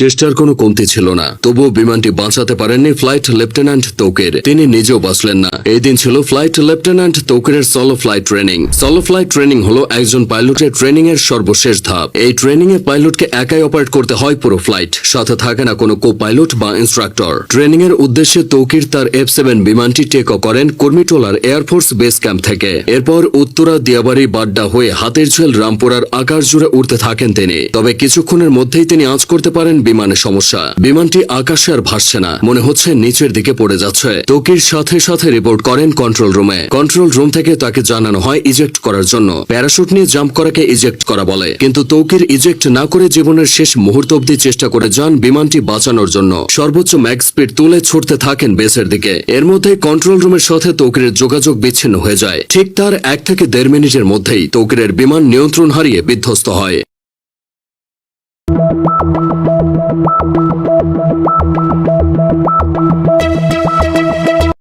চেষ্টার কোনো কমতি ছিল না। তবুও বিমানটি বাঁচাতে পারেননি ফ্লাইট লেফটেন্যান্ট তৌকের। তিনি নিজেও বাঁচলেন না। এই দিন ছিল flight lieutenant Tauqir solo flight training solo flight training হলো একজন পাইলটের ট্রেনিং এর সর্বশেষ ধাপ। এই ট্রেনিং এ পাইলটকে একাই অপারেট করতে হয় পুরো ফ্লাইট সাথে থাকে না কোনো কো পাইলট বা ইনস্ট্রাক্টর ট্রেনিং এর উদ্দেশ্যে তৌকির তার এফ সেভেন বিমানটি টেক অফ করেন কর্মীটোলার এয়ারফোর্স বেস ক্যাম্প থেকে। এরপর উত্তরা, দিয়াবাড়ি, বাড্ডা হয়ে হাতের ঝেল রামপুরার আকাশ জুড়ে উঠতে থাকেন তিনি। তবে কিছুক্ষণের মধ্যেই তিনি আঁচ করতে পারেন বিমানের সমস্যা। বিমানটি আকাশে আর ভাসছে না। মনে হচ্ছে নিচের দিকে পড়ে যাচ্ছে। তৌকির সাথে সাথে রিপোর্ট করেন কন্ট্রোল রুমে কন্ট্রোল রুম থেকে তাকে জানানো হয় ইজেক্ট করার জন্য। প্যারাশুট নিয়ে জাম্প করাকে ইজেক্ট করা বলে। কিন্তু তৌকির ইজেক্ট না করে জীবনের শেষ মুহূর্ত অব্দি চেষ্টা করে যান বিমানটি বাঁচানোর জন্য। সর্বোচ্চ ম্যাক স্পিড তুলে ছুটতে থাকেন বেসের দিকে। এর মধ্যে কন্ট্রোল রুমের সাথে তৌকিরের যোগাযোগ বিচ্ছিন্ন হয়ে যায়। ঠিক তার এক থেকে দেড় মিনিটের মধ্যেই তৌকিরের বিমান নিয়ন্ত্রণ হারিয়ে বিধ্বস্ত হয়। Thank you.